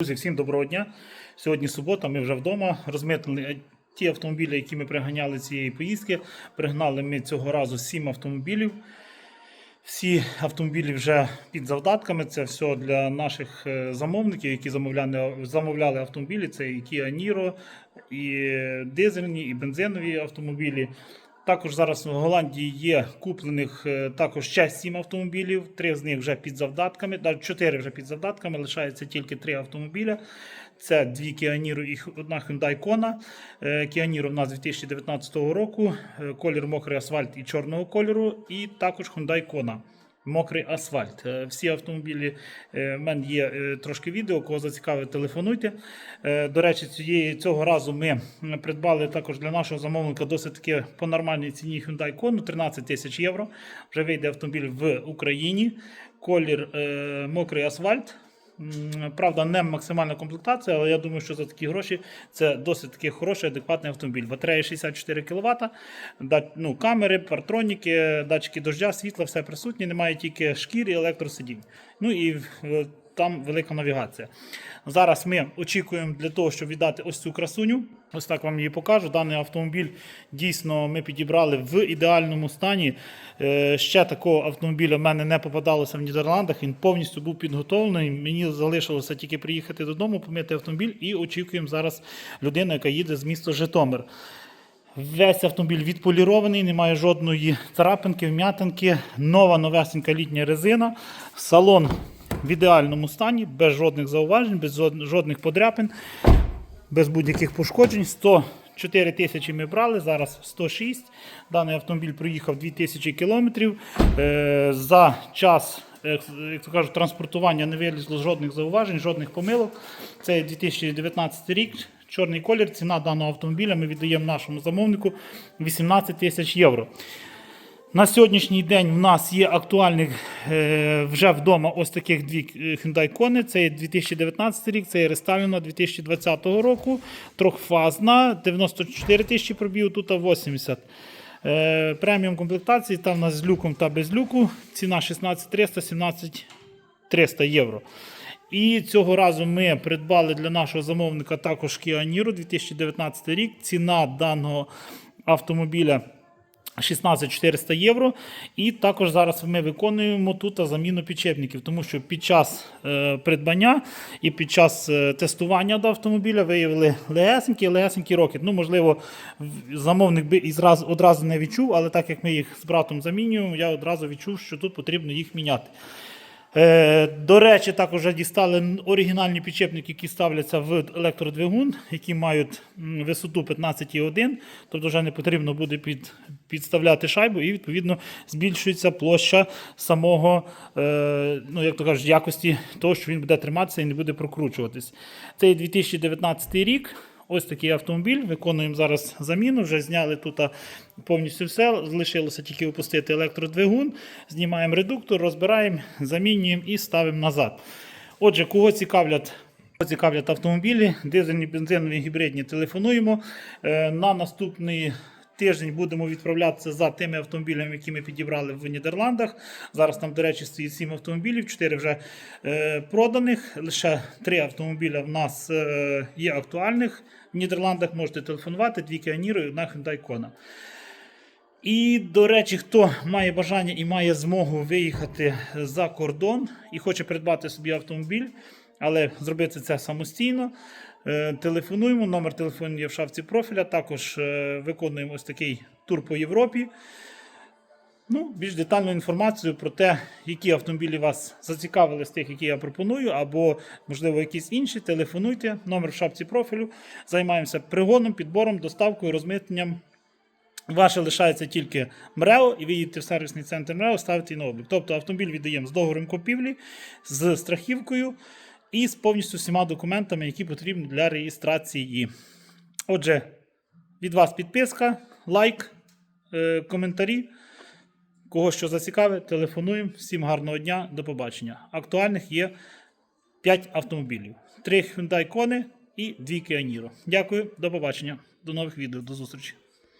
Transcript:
Друзі, всім доброго дня. Сьогодні субота, ми вже вдома. Розмитнили ті автомобілі, які ми приганяли цієї поїздки. Пригнали ми цього разу 7 автомобілів. Всі автомобілі вже під завдатками. Це все для наших е, замовників, які замовляли, замовляли автомобілі. Це і Kia Niro, і дизельні, і бензинові автомобілі. Також зараз в Голландії є куплених е, також ще 7 автомобілів. Три з них вже під завдатками, Чотири 4 вже під завдатками, лишається тільки 3 автомобіля. Це дві Kia і одна Hyundai Kona. Е, Kia Niro в нас 2019 року, е, колір мокрий асфальт і чорного кольору, і також Hyundai Kona. Мокрий асфальт. Е, Всі автомобілі е, в мене є е, трошки відео. Кого зацікавить, телефонуйте. До речі, цієї цього разу ми придбали також для нашого замовника досить таки по нормальній ціні Hyundai Kona 13 тисяч євро. Вже вийде автомобіль в Україні. Колір мокрий асфальт. Правда, не максимальна комплектація, але я думаю, що за такі гроші це досить таки хороший, адекватний автомобіль. Батарея 64 кВт, ну, камери, партроніки, датчики дождя, світла, все присутнє. Немає тільки шкір і електросидінь. Ну і е, там велика навігація. Зараз ми очікуємо для того, щоб віддати ось цю красуню. Ось так вам її покажу. Даний автомобіль дійсно ми підібрали в ідеальному стані. Е, Ще такого автомобіля в мене не попадалося в Нідерландах. Він повністю був підготовлений. Мені залишилося тільки приїхати додому, помити автомобіль і очікуємо зараз людину, яка їде з міста Житомир. Весь автомобіль відполірований, немає жодної царапинки, вм'ятинки, нова новесенька літня резина, салон в ідеальному стані, без жодних зауважень, без жодних подряпин, без будь-яких пошкоджень. 104 тисячі ми брали, зараз 106. Даний автомобіль проїхав 2000 кілометрів. Е, За час як як то кажуть, транспортування не вилізло жодних зауважень, жодних помилок. Це 2019 рік. Чорний колір, ціна даного автомобіля ми віддаємо нашому замовнику 18 тисяч євро. На сьогоднішній день в нас є актуальних е, вже вдома ось таких дві е, Hyundai Kona. Це є 2019 рік, це є рестайлена 2020 року, трьохфазна, 94 тисячі пробігу, тут 80. Е, преміум комплектації, там з люком та без люку. Ціна 16 300, 17 300 євро. І цього разу ми придбали для нашого замовника також Kia Niro 2019 рік. Ціна даного автомобіля 16 400 євро. І також зараз ми виконуємо тут заміну підчепників, тому що під час е, придбання і під час е, тестування до автомобіля виявили легесенькі, легесенькі рокет. Ну, можливо, замовник би і зразу, одразу не відчув, але так як ми їх з братом замінюємо, я одразу відчув, що тут потрібно їх міняти. Е, До речі, також вже дістали оригінальні підчепники, які ставляться в електродвигун, які мають висоту 15,1, тобто вже не потрібно буде під, підставляти шайбу, і відповідно збільшується площа самого, е, ну як то кажуть, якості того, що він буде триматися і не буде прокручуватись. Це 2019 рік. Ось такий автомобіль. Виконуємо зараз заміну. Вже зняли тут повністю все. Залишилося тільки опустити електродвигун. Знімаємо редуктор, розбираємо, замінюємо і ставимо назад. Отже, кого цікавлять. Цікавлять автомобілі, дизельні, бензинові, гібридні, телефонуємо. Е, На наступний тиждень будемо відправлятися за тими автомобілями, які ми підібрали в Нідерландах. Зараз там, до речі, стоїть 7 автомобілів, 4 вже е, проданих. Лише 3 автомобіля в нас е, є актуальних. В Нідерландах можете телефонувати, дві Niro і одна Hyundai Kona. І, до речі, хто має бажання і має змогу виїхати за кордон і хоче придбати собі автомобіль, але зробити це самостійно. Е, Телефонуємо, номер телефону є в шапці профіля. Також е, виконуємо ось такий тур по Європі. Ну, більш детальну інформацію про те, які автомобілі вас зацікавили з тих, які я пропоную, або, можливо, якісь інші, телефонуйте. Номер в шапці профілю. Займаємося пригоном, підбором, доставкою, розмитненням. Ваше лишається тільки МРЕО, і ви їдете в сервісний центр МРЕО, ставите її на облік. Тобто автомобіль віддаємо з договором купівлі, з страхівкою і з повністю всіма документами, які потрібні для реєстрації. Отже, від вас підписка, лайк, е, коментарі. Кого що зацікавить, телефонуємо. Всім гарного дня, до побачення. Актуальних є 5 автомобілів: 3 Hyundai Kona і 2 Kia Niro. Дякую, до побачення. До нових відео, до зустрічі.